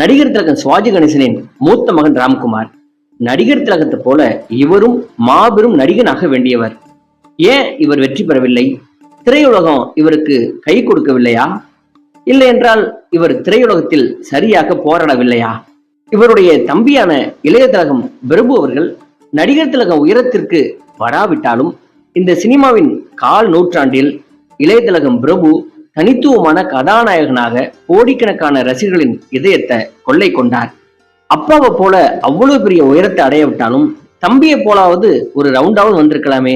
நடிகர் திலகம் சுவாஜி கணேசனின் மூத்த மகன் ராம்குமார். நடிகர் திலகத்தை போல இவரும் மாபெரும் நடிகனாக வேண்டியவர். ஏன் இவர் வெற்றி பெறவில்லை? திரையுலகம் இவருக்கு கை கொடுக்கவில்லையா? இல்லை என்றால் இவர் திரையுலகத்தில் சரியாக போராடவில்லையா? இவருடைய தம்பியான இளைய திலகம் பிரபு அவர்கள் நடிகர் திலகம் உயரத்திற்கு வராவிட்டாலும் இந்த சினிமாவின் கால் நூற்றாண்டில் இளைய திலகம் பிரபு தனித்துவமான கதாநாயகனாக கோடிக்கணக்கான ரசிகர்களின் இதயத்தை கொள்ளை கொண்டார். அப்பாவை போல அவ்வளவு பெரிய உயரத்தை அடைய விட்டாலும் தம்பியை போலாவது ஒரு ரவுண்டாவது வந்திருக்கலாமே.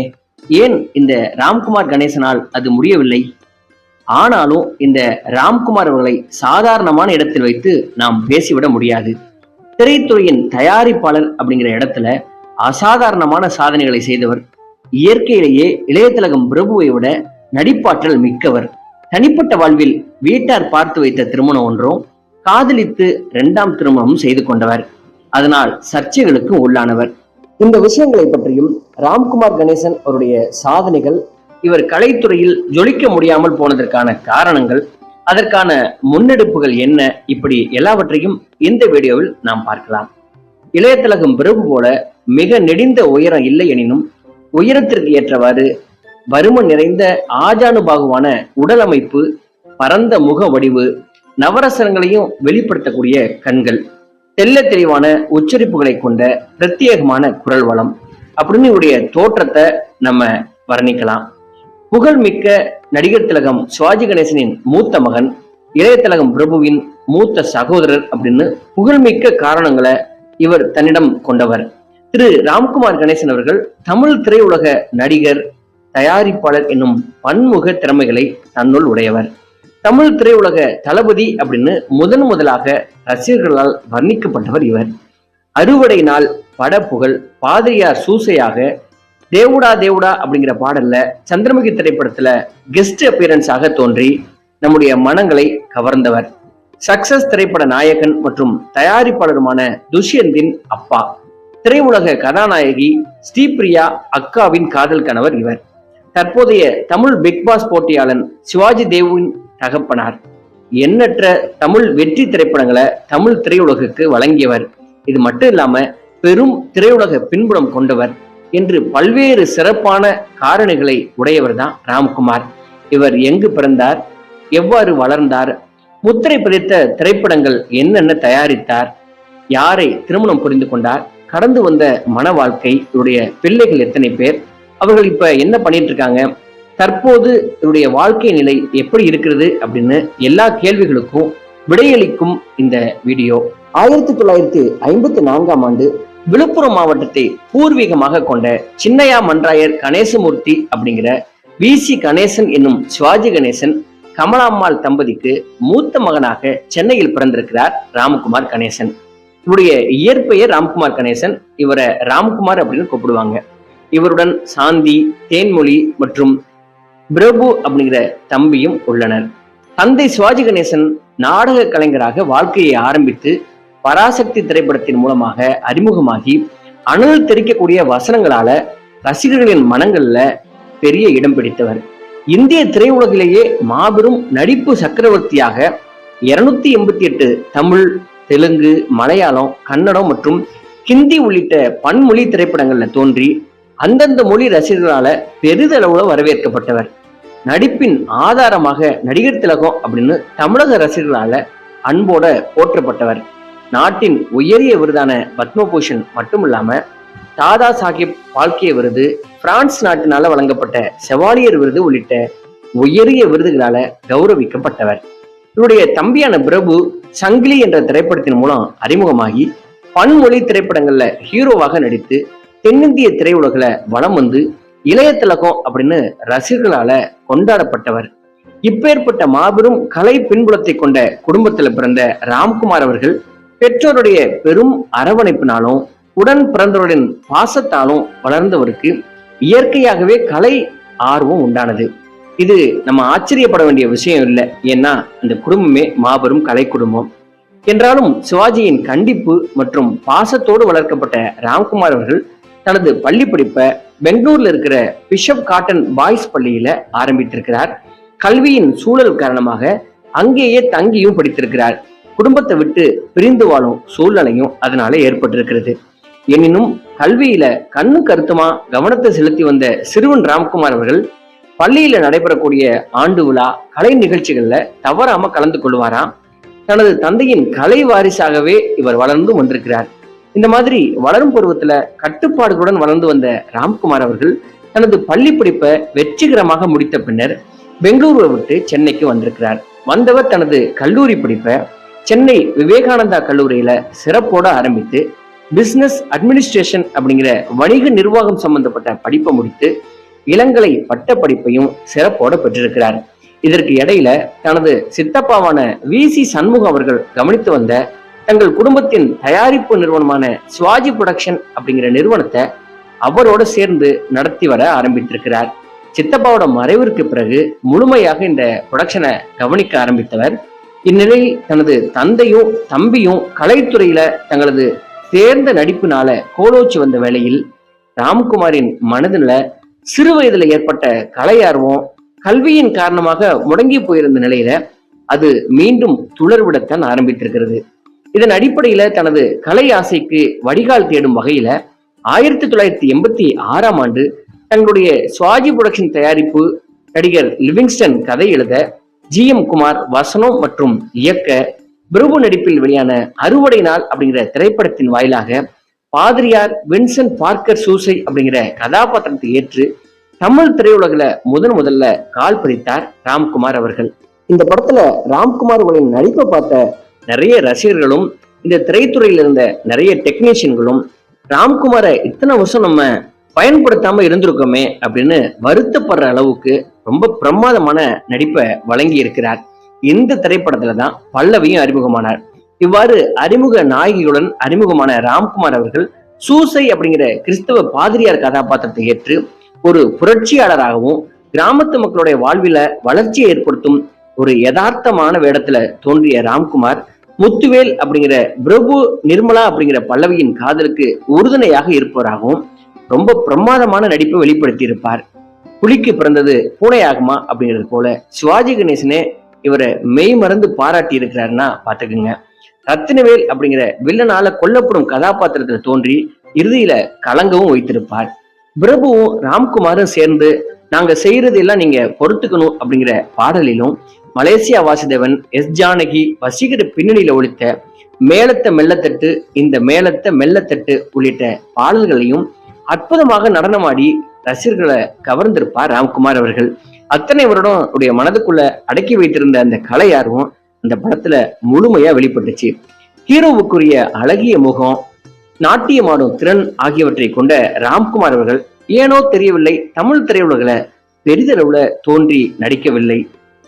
ஏன் இந்த ராம்குமார் கணேசனால் அது முடியவில்லை? ஆனாலும் இந்த ராம்குமார் அவர்களை சாதாரணமான இடத்தில் வைத்து நாம் பேசிவிட முடியாது. திரைத்துறையின் தயாரிப்பாளர் அப்படிங்கிற இடத்துல அசாதாரணமான சாதனைகளை செய்தவர் இயற்கையிலேயே இளையதலகம் பிரபுவை விட நடிப்பாற்றல் மிக்கவர் தனிப்பட்ட வாழ்வில் வீட்டார் பார்த்து வைத்த திருமணம் ஒன்றும் காதலித்து இரண்டாம் திருமணம் செய்து கொண்டவர். அதனால் சர்ச்சைகளுக்கு உள்ளானவர். இந்த விஷயங்களை பற்றியும் ராம்குமார் கணேசன் அவருடைய சாதனைகள் இவர் கலைத்துறையில் ஜொலிக்க முடியாமல் போனதற்கான காரணங்கள் அதற்கான முன்னெடுப்புகள் என்ன இப்படி எல்லாவற்றையும் இந்த வீடியோவில் நாம் பார்க்கலாம். இளையதிலகம் பிரபு போல மிக நெடிந்த உயரம் இல்லை எனினும் உயரத்திற்கு ஏற்றவாறு வறுமை நிறைந்த ஆஜானுபாகுவான உடல் அமைப்பு பரந்த முக வடிவு நவரசங்களையும் வெளிப்படுத்தக்கூடிய கண்கள் தெல்ல தெளிவான உச்சரிப்புகளை கொண்ட பிரத்யேகமான குரல் வளம். அப்படின்னு இவருடைய தோற்றத்தை நம்ம வர்ணிக்கலாம். புகழ்மிக்க நடிகர் திலகம் சிவாஜி கணேசனின் மூத்த மகன் இளைய திலகம் பிரபுவின் மூத்த சகோதரர் அப்படின்னு புகழ்மிக்க காரணங்களை இவர் தன்னிடம் கொண்டவர். திரு. ராம்குமார் கணேசன் அவர்கள் தமிழ் திரையுலக நடிகர் தயாரிப்பாளர் என்னும் பன்முக திறமைகளை தன்னுள் உடையவர். தமிழ் திரையுலக தளபதி அப்படின்னு முதன் முதலாக ரசிகர்களால் வர்ணிக்கப்பட்டவர் இவர். அறுவடை நாள் புகழ் பாதிரியார் சூசையாக தேவுடா தேவுடா அப்படிங்கிற பாடல்ல சந்திரமுகி திரைப்படத்துல கெஸ்ட் அப்பியரன்ஸாக தோன்றி நம்முடைய மனங்களை கவர்ந்தவர். சக்சஸ் திரைப்பட நாயகன் மற்றும் தயாரிப்பாளருமான துஷ்யந்தின் அப்பா. திரையுலக கதாநாயகி ஸ்ரீபிரியா அக்காவின் காதல் கணவர் இவர். தற்போதைய தமிழ் பிக் பாஸ் போட்டியாளன் சிவாஜி தேவுவின் தகப்பனார். எண்ணற்ற தமிழ் வெற்றி திரைப்படங்களை தமிழ் திரையுலகுக்கு வழங்கியவர். இது மட்டும் இல்லாம பெரும் திரையுலக பின்புலம் கொண்டவர் என்று பல்வேறு சிறப்பான காரணிகளை உடையவர் தான் ராம்குமார். இவர் எங்கு பிறந்தார் எவ்வாறு வளர்ந்தார் முத்திரை பதித்த திரைப்படங்கள் என்னென்ன தயாரித்தார் யாரை திருமணம் புரிந்து கொண்டார் கடந்து வந்த மன வாழ்க்கை இவருடைய பிள்ளைகள் எத்தனை பேர் அவர்கள் இப்ப என்ன பண்ணிட்டு இருக்காங்க தற்போது இவருடைய வாழ்க்கை நிலை எப்படி இருக்கிறது அப்படின்னு எல்லா கேள்விகளுக்கும் விடையளிக்கும் இந்த வீடியோ. ஆயிரத்தி தொள்ளாயிரத்தி ஐம்பத்தி நான்காம் ஆண்டு விழுப்புரம் மாவட்டத்தை பூர்வீகமாக கொண்ட சின்னையா மன்றாயர் கணேசமூர்த்தி அப்படிங்கிற வி. சி. கணேசன் என்னும் சிவாஜி கணேசன் கமலாம்மாள் தம்பதிக்கு மூத்த மகனாக சென்னையில் பிறந்திருக்கிறார் ராமகுமார் கணேசன். இவருடைய இயற்பெயர் ராம்குமார் கணேசன். இவரை ராம்குமார் அப்படின்னு கூப்பிடுவாங்க. இவருடன் சாந்தி தேன்மொழி மற்றும் பிரபு அப்படிங்கிற தம்பியும் உள்ளனர். தந்தை சிவாஜி கணேசன் நாடக கலைஞராக வாழ்க்கையை ஆரம்பித்து பராசக்தி திரைப்படத்தின் மூலமாக அறிமுகமாகி அனல் தெரிக்கக்கூடிய வசனங்களால ரசிகர்களின் மனங்கள்ல பெரிய இடம் பிடித்தவர். இந்திய திரையுலகிலேயே மாபெரும் நடிப்பு சக்கரவர்த்தியாக இருநூத்தி எண்பத்தி எட்டு தமிழ் தெலுங்கு மலையாளம் கன்னடம் மற்றும் ஹிந்தி உள்ளிட்ட பன்மொழி திரைப்படங்கள்ல தோன்றி அந்தந்த மொழி ரசிகர்களால பெரிதளவுல வரவேற்கப்பட்டவர். நடிப்பின் ஆதாரமாக நடிகர் திலகம் அப்படின்னு தமிழக ரசிகர்களால அன்போட போற்றப்பட்டவர். நாட்டின் உயரிய விருதான பத்மபூஷன் மட்டுமில்லாம தாதா சாஹிப் பால்கே விருது பிரான்ஸ் நாட்டினால வழங்கப்பட்ட செவாலியர் விருது உள்ளிட்ட உயரிய விருதுகளால கௌரவிக்கப்பட்டவர். இவருடைய தம்பியான பிரபு சங்கிலி என்ற திரைப்படத்தின் மூலம் அறிமுகமாகி பன்மொழி திரைப்படங்கள்ல ஹீரோவாக நடித்து தென்னிந்திய திரையுலகில வலம் வந்து இளைய திலகம் அப்படின்னு ரசிகர்களால கொண்டாடப்பட்டவர். இப்பேற்பட்ட மாபெரும் கலை பின்புலத்தை கொண்ட குடும்பத்தில் பிறந்த ராம்குமார் அவர்கள் பெற்றோருடைய பெரும் அரவணைப்பினாலும் உடன் பிறந்தவர்களின் பாசத்தாலும் வளர்ந்தவருக்கு இயற்கையாகவே கலை ஆர்வம் உண்டானது. இது நம்ம ஆச்சரியப்பட வேண்டிய விஷயம் இல்லை. ஏன்னா அந்த குடும்பமே மாபெரும் கலை குடும்பம். என்றாலும் சிவாஜியின் கண்டிப்பு மற்றும் பாசத்தோடு வளர்க்கப்பட்ட ராம்குமார் அவர்கள் தனது பள்ளி படிப்பை பெங்களூர்ல இருக்கிற பிஷப் காட்டன் பாய்ஸ் பள்ளியில ஆரம்பித்திருக்கிறார். கல்வியின் சூழல் காரணமாக அங்கேயே தங்கியும் படித்திருக்கிறார். குடும்பத்தை விட்டு பிரிந்து வாழும் சூழ்நிலையும் அதனால ஏற்பட்டிருக்கிறது. எனினும் கல்வியில கண்ணு கருத்துமா கவனத்தை செலுத்தி வந்த சிறுவன் ராம்குமார் அவர்கள் பள்ளியில நடைபெறக்கூடிய ஆண்டு விழா கலை நிகழ்ச்சிகள்ல தவறாம கலந்து கொள்வாராம். தனது தந்தையின் கலை வாரிசாகவே இவர் வளர்ந்து வந்திருக்கிறார். இந்த மாதிரி வளரும் பருவத்துல கட்டுப்பாடுகளுடன் வளர்ந்து வந்த ராம்குமார் அவர்கள் தனது பள்ளி படிப்பை வெற்றிகரமாக முடித்த பின்னர் பெங்களூருவை விட்டு சென்னைக்கு வந்திருக்கிறார். வந்தவர் தனது கல்லூரி படிப்பை சென்னை விவேகானந்தா கல்லூரியில சிறப்போட ஆரம்பித்து பிசினஸ் அட்மினிஸ்ட்ரேஷன் அப்படிங்கிற வணிக நிர்வாகம் சம்பந்தப்பட்ட படிப்பை முடித்து இளங்கலை பட்ட படிப்பையும் சிறப்போட பெற்றிருக்கிறார். இதற்கு இடையில தனது சித்தப்பாவான வி சி சண்முகம் அவர்கள் கவனித்து வந்த தங்கள் குடும்பத்தின் தயாரிப்பு நிறுவனமான சிவாஜி புரொடக்ஷன் அப்படிங்கிற நிறுவனத்தை அவரோட சேர்ந்து நடத்தி வர ஆரம்பித்திருக்கிறார். சித்தப்பாவோட மறைவிற்கு பிறகு முழுமையாக இந்த புரொடக்ஷனை கவனிக்க ஆரம்பித்தவர். இந்நிலையில் தனது தந்தையும் தம்பியும் கலைத்துறையில தங்களது சேர்ந்த நடிப்பினால கோலோச்சி வந்த வேளையில் ராம்குமாரின் மனதில சிறு வயதில் ஏற்பட்ட கலை ஆர்வம் கல்வியின் காரணமாக முடங்கி போயிருந்த நிலையில அது மீண்டும் துளர்விடத்தான் ஆரம்பித்திருக்கிறது. இதன் அடிப்படையில தனது கலை ஆசைக்கு வடிகால் தேடும் வகையில ஆயிரத்தி தொள்ளாயிரத்தி எண்பத்தி ஆறாம் ஆண்டு தங்களுடைய சுவாஜி புரொடக்ஷன் தயாரிப்பு நடிகர் லிவிங்ஸ்டன் கதை எழுத ஜி எம் குமார் வசனம் மற்றும் இயக்க பிரபு நடிப்பில் வெளியான அறுவடை நாள் அப்படிங்கிற திரைப்படத்தின் வாயிலாக பாதிரியார் வின்சென்ட் பார்க்கர் சூசை அப்படிங்கிற கதாபாத்திரத்தை ஏற்று தமிழ் திரையுலகில முதன் முதல்ல கால் பதித்தார் ராம்குமார் அவர்கள். இந்த படத்துல ராம்குமார் அவர்களின் நடிப்பை பார்த்த நிறைய ரசிகர்களும் இந்த திரைத்துறையில இருந்த நிறைய டெக்னீஷியன்களும் ராம்குமாரை இத்தனை வருஷம் நம்ம பயன்படுத்தாம இருந்திருக்கோமே அப்படின்னு வருத்தப்படுற அளவுக்கு ரொம்ப பிரமாதமான நடிப்பை வழங்கி இருக்கிறார். இந்த திரைப்படத்துல தான் பல்லவியும் அறிமுகமானார். இவ்வாறு அறிமுக நாயகியுடன் அறிமுகமான ராம்குமார் அவர்கள் சூசை அப்படிங்கிற கிறிஸ்தவ பாதிரியார் கதாபாத்திரத்தை ஏற்று ஒரு புரட்சியாளராகவும் கிராமத்து மக்களுடைய வாழ்வில வளர்ச்சியை ஏற்படுத்தும் ஒரு யதார்த்தமான வேடத்துல தோன்றிய ராம்குமார் முத்துவேல் அப்படிங்கிற பிரபு நிர்மலா அப்படிங்கிற பல்லவியின் காதலுக்கு உறுதுணையாக இருப்பவராகவும் ரொம்ப பிரமாதமான நடிப்பை வெளிப்படுத்தி இருப்பார் புலிக்கு பிறந்தது பூனையாகுமா அப்படிங்கிறது போல சிவாஜி கணேசனே இவரை மெய் மறந்து பாராட்டி இருக்கிறாருன்னா பாத்துக்குங்க ரத்தினவேல் அப்படிங்கிற வில்லனால கொல்லப்படும் கதாபாத்திரத்துல தோன்றி இறுதியில கலங்கவும் வைத்திருப்பார். பிரபுவும் ராம்குமாரும் சேர்ந்து நாங்க செய்யறது எல்லாம் நீங்க பொறுத்துக்கணும் அப்படிங்கிற பாடலிலும் மலேசியா வாசுதேவன் எஸ் ஜானகி வசீகர பின்னணியில ஒழித்த மேலத்த மெல்லத்தட்டு இந்த மேலத்த மெல்லத்தட்டு உள்ளிட்ட பாடல்களையும் அற்புதமாக நடனமாடி ரசிகர்களை கவர்ந்திருப்பார் ராம்குமார் அவர்கள். அத்தனை வருடம் உடைய மனதுக்குள்ள அடக்கி வைத்திருந்த அந்த கலை ஆர்வம் அந்த படத்துல முழுமையா வெளிப்பட்டுச்சு. ஹீரோவுக்குரிய அழகிய முகம் நாட்டியமாடும் திறன் ஆகியவற்றை கொண்ட ராம்குமார் அவர்கள் ஏனோ தெரியவில்லை தமிழ் திரையுலகில பெரிதளவுல தோன்றி நடிக்கவில்லை.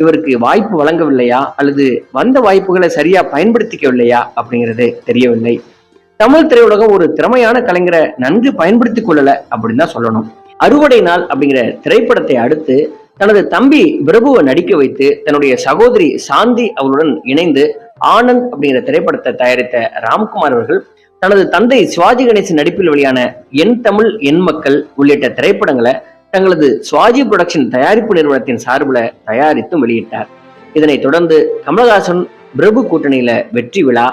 இவருக்கு வாய்ப்பு வழங்கவில்லையா? அல்லது வந்த வாய்ப்புகளை சரியா பயன்படுத்திக்கவில்லையா? அப்படிங்கிறது தெரியவில்லை. தமிழ் திரையுலகம் ஒரு திறமையான கலைஞரை நன்கு பயன்படுத்திக் கொள்ளல அப்படின்னு தான் சொல்லணும். அறுவடை நாள் அப்படிங்கிற திரைப்படத்தை அடுத்து தனது தம்பி பிரபுவை நடிக்க வைத்து தன்னுடைய சகோதரி சாந்தி அவருடன் இணைந்து ஆனந்த் அப்படிங்கிற திரைப்படத்தை தயாரித்த ராம்குமார் அவர்கள் தனது தந்தை சிவாஜி கணேசன் நடிப்பில் வெளியான என் தமிழ் என் மக்கள் உள்ளிட்ட திரைப்படங்களை தங்களது சுவாஜி புரொடக்ஷன் தயாரிப்பு நிறுவனத்தின் சார்பில் தயாரித்தும் வெளியிட்டார். இதனைத் தொடர்ந்து கமலஹாசன் பிரபு கூட்டணியில வெற்றி விழா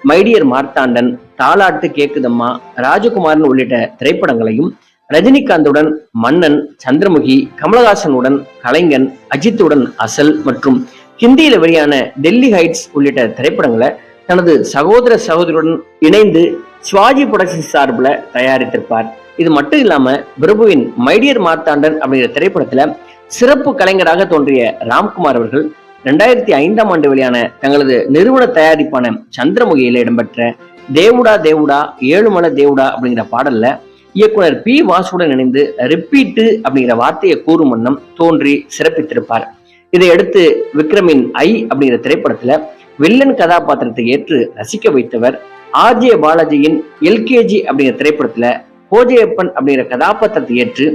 மைடியர் மார்த்தாண்டன் தாலாட்டு கேக்குதம்மா ராஜகுமாரன் உள்ளிட்ட திரைப்படங்களையும் ரஜினிகாந்துடன் மன்னன் சந்திரமுகி கமலஹாசனுடன் கலைஞன் அஜித்துடன் அசல் மற்றும் ஹிந்தியில வெளியான டெல்லி ஹைட்ஸ் உள்ளிட்ட திரைப்படங்களை தனது சகோதர சகோதரியுடன் இணைந்து சுவாஜி புரொடக்ஷன் சார்பில் தயாரித்திருப்பார். இது மட்டும் இல்லாம பிரபுவின் மைடியர் மார்த்தாண்டன் அப்படிங்கிற திரைப்படத்துல சிறப்பு கலைஞராக தோன்றிய ராம்குமார் அவர்கள் ரெண்டாயிரத்தி ஐந்தாம் ஆண்டு வெளியான தங்களது நிறுவன தயாரிப்பான சந்திரமுகியில இடம்பெற்ற தேவுடா தேவுடா ஏழுமலை தேவுடா அப்படிங்கிற பாடல்ல இயக்குனர் பி வாசுடன் இணைந்து ரிப்பீட்டு அப்படிங்கிற வார்த்தையை கூறும் வண்ணம் தோன்றி சிறப்பித்திருப்பார். இதையடுத்து விக்ரமின் ஐ அப்படிங்கிற திரைப்படத்துல வில்லன் கதாபாத்திரத்தை ஏற்று ரசிக்க வைத்தவர் ஆர்ஜே பாலாஜியின் எல்கேஜி அப்படிங்கிற திரைப்படத்துல கோஜையப்பன் அப்படிங்கிற கதாபாத்திரத்தை ஏற்று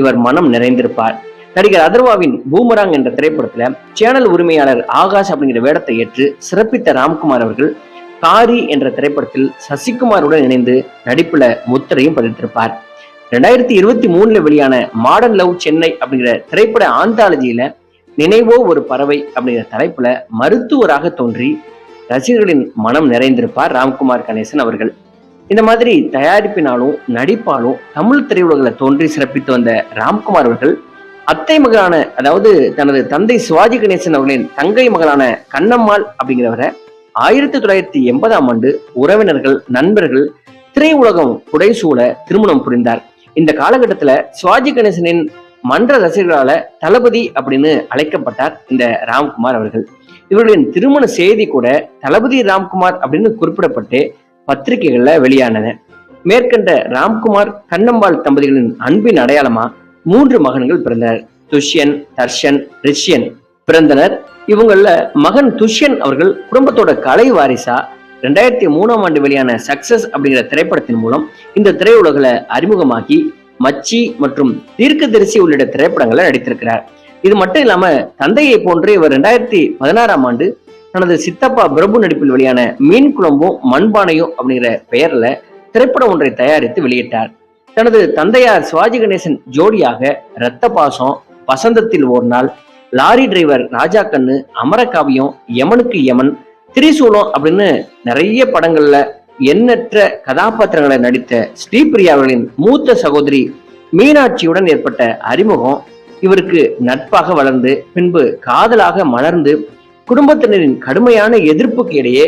இவர் மனம் நிறைந்திருப்பார். நடிகர் அதர்வாவின் பூமராங் என்ற திரைப்படத்துல சேனல் உரிமையாளர் ஆகாஷ் அப்படிங்கிற வேடத்தை ஏற்று சிறப்பித்த ராம்குமார் அவர்கள் காரி என்ற திரைப்படத்தில் சசிகுமாருடன் இணைந்து நடிப்புல முத்திரையும் பதித்திருப்பார். ரெண்டாயிரத்தி இருபத்தி மூணுல வெளியான மாடர்ன் லவ் சென்னை அப்படிங்கிற திரைப்பட ஆந்தாலஜியில நினைவோ ஒரு பறவை அப்படிங்கிற தலைப்புல மருத்துவராக தோன்றி ரசிகர்களின் மனம் நிறைந்திருப்பார் ராம்குமார் கணேசன் அவர்கள். இந்த மாதிரி தயாரிப்பினாலும் நடிப்பாலும் தமிழ் திரையுலகில் தோன்றி சிறப்பித்து வந்த ராம்குமார் அவர்கள் அத்தை மகளான அதாவது தனது தந்தை சிவாஜி கணேசன் அவர்களின் தங்கை மகளான கண்ணம்மாள் அப்படிங்கிறவரை ஆயிரத்தி தொள்ளாயிரத்தி எண்பதாம் ஆண்டு உறவினர்கள் நண்பர்கள் திரையுலகம் புடைசூழ திருமணம் புரிந்தார். இந்த காலகட்டத்துல சிவாஜி கணேசனின் மன்ற ரசிகர்களால தளபதி அப்படின்னு அழைக்கப்பட்டார் இந்த ராம்குமார் அவர்கள். இவர்களின் திருமண செய்தி கூட தளபதி ராம்குமார் அப்படின்னு குறிப்பிடப்பட்டு பத்திரிகைகள்ல வெளியானன மேற்கண்ட ராம்குமார் கண்ணம்பாள் தம்பதிகளின் அன்பின் அடையாளமா மூன்று மகன்கள் பிறந்தனர். துஷ்யன் தர்ஷன் ரிஷ்யன் பிறந்தனர். இவங்கள மகன் துஷ்யன் அவர்கள் குடும்பத்தோட கலை வாரிசா ரெண்டாயிரத்தி மூணாம் ஆண்டு வெளியான சக்சஸ் அப்படிங்கிற திரைப்படத்தின் மூலம் இந்த திரையுலகில் அறிமுகமாகி மச்சி மற்றும் தீர்க்கதரிசி உள்ளிட்ட திரைப்படங்களை நடித்திருக்கிறார். இது மட்டும் இல்லாம தந்தையை போன்று இவர் ரெண்டாயிரத்தி பதினாறாம் ஆண்டு தனது சித்தப்பா பிரபு நடிப்பில் வெளியான மீன் குழம்பும் மண்பானையும் அப்படிங்கிற பெயர்ல திரைப்படம் ஒன்றை தயாரித்து வெளியிட்டார். தனது தந்தையார் சிவாஜி கணேசன் ஜோடியாக இரத்த பாசம் வசந்தத்தில் ஒரு நாள் லாரி டிரைவர் ராஜா கண்ணு அமரகாவியம் யமனுக்கு யமன் திரிசூலம் அப்படின்னு நிறைய படங்கள்ல எண்ணற்ற கதாபாத்திரங்களை நடித்த ஸ்ரீபிரியா அவர்களின் மூத்த சகோதரி மீனாட்சியுடன் ஏற்பட்ட அறிமுகம் இவருக்கு நட்பாக வளர்ந்து பின்பு காதலாக மலர்ந்து குடும்பத்தினரின் கடுமையான எதிர்ப்புக்கு இடையே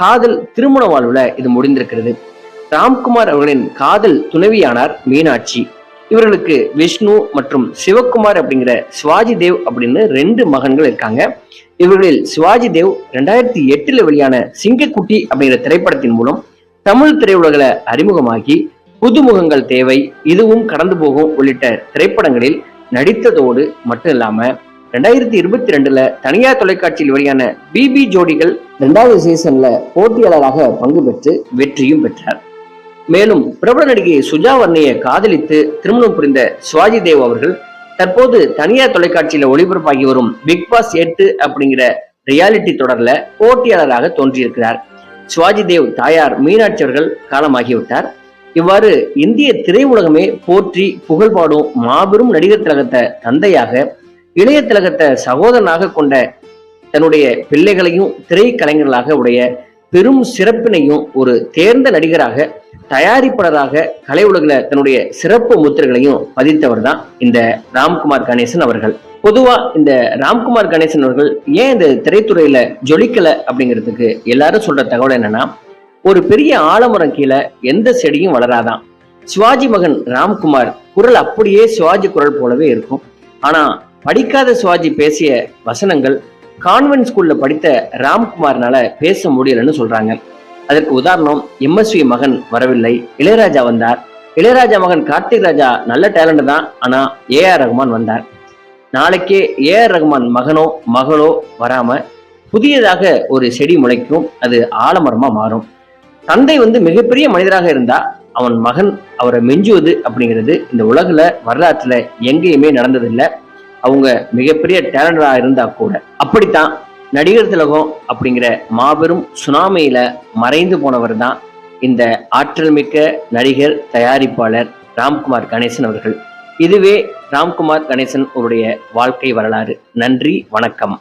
காதல் திருமண வாழ்வுல இது முடிந்திருக்கிறது. ராம்குமார் அவர்களின் காதல் துணைவியானார் மீனாட்சி. இவர்களுக்கு விஷ்ணு மற்றும் சிவகுமார் அப்படிங்கிற சிவாஜி தேவ் அப்படின்னு ரெண்டு மகன்கள் இருக்காங்க. இவர்களில் சிவாஜி தேவ் ரெண்டாயிரத்தி எட்டுல வெளியான சிங்கக்குட்டி அப்படிங்கிற திரைப்படத்தின் மூலம் தமிழ் திரையுலகில் அறிமுகமாகி புதுமுகங்கள் தேவை இதுவும் கடந்து போகும் உள்ளிட்ட திரைப்படங்களில் நடித்ததோடு மட்டும் இல்லாம ரெண்டாயிரத்தி இருபத்தி ரெண்டுல தனியார் தொலைக்காட்சியில் வெளியான பிபி ஜோடிகள் ரெண்டாவது சீசன்ல போட்டியாளராக பங்கு பெற்று வெற்றியும் பெற்றார். மேலும் பிரபல நடிகை சுஜா வர்ணியை காதலித்து திருமணம் புரிந்த சிவாஜி தேவ் அவர்கள் தற்போது தனியார் தொலைக்காட்சியில ஒளிபரப்பாகி வரும் பிக் பாஸ் எட்டு அப்படிங்கிற ரியாலிட்டி தொடர்ல போட்டியாளராக தோன்றியிருக்கிறார். சிவாஜி தேவ் தாயார் மீனாட்சி அவர்கள் காலமாகிவிட்டார். இவ்வாறு இந்திய திரையுலகமே போற்றி புகழ்பாடும் மாபெரும் நடிகர் திலகத்தை தந்தையாக இளைய திலகத்தை சகோதரனாக கொண்ட தன்னுடைய பிள்ளைகளையும் திரைக்கலைஞர்களாக உடைய பெரும் சிறப்பினையும் ஒரு தேர்ந்த நடிகராக தயாரிப்பாளராக கலை உலகில் தன்னுடைய சிறப்பு முத்திரைகளையும் பதித்தவர் தான் இந்த ராம்குமார் கணேசன் அவர்கள். பொதுவா இந்த ராம்குமார் கணேசன் அவர்கள் ஏன் இந்த திரைத்துறையில ஜொலிக்கல அப்படிங்கிறதுக்கு எல்லாரும் சொல்ற தகவல் என்னன்னா ஒரு பெரிய ஆலமரம் கீழே எந்த செடியும் வளராதான் சிவாஜி மகன் ராம்குமார் குரல் அப்படியே சிவாஜி குரல் போலவே இருக்கும். ஆனா படிக்காத சிவாஜி பேசிய வசனங்கள் கான்வென்ட் ஸ்கூல்ல படித்த ராம்குமார்னால பேச முடியலன்னு சொல்றாங்க. அதற்கு உதாரணம் எம்எஸ்வி மகன் வரவில்லை இளையராஜா வந்தார். இளையராஜா மகன் கார்த்திக் ராஜா நல்ல டேலண்ட் தான் ஆனா ஏ ஆர் ரகுமான் வந்தார். நாளைக்கே ஏ ஆர் ரகுமான் மகனோ மகளோ வராம புதியதாக ஒரு செடி முளைக்கும் அது ஆலமரமா மாறும். தந்தை வந்து மிகப்பெரிய மனிதராக இருந்தா அவன் மகன் அவரை மெஞ்சுவது அப்படிங்கிறது இந்த உலகில் வரலாற்றில் எங்கேயுமே நடந்ததில்லை. அவங்க மிகப்பெரிய டேலண்டரா இருந்தா கூட அப்படித்தான் நடிகர் திலகம் அப்படிங்கிற மாபெரும் சுனாமியில மறைந்து போனவர் தான் இந்த ஆற்றல் மிக்க நடிகர் தயாரிப்பாளர் ராம்குமார் கணேசன் அவர்கள். இதுவே ராம்குமார் கணேசன் அவருடைய வாழ்க்கை வரலாறு. நன்றி வணக்கம்.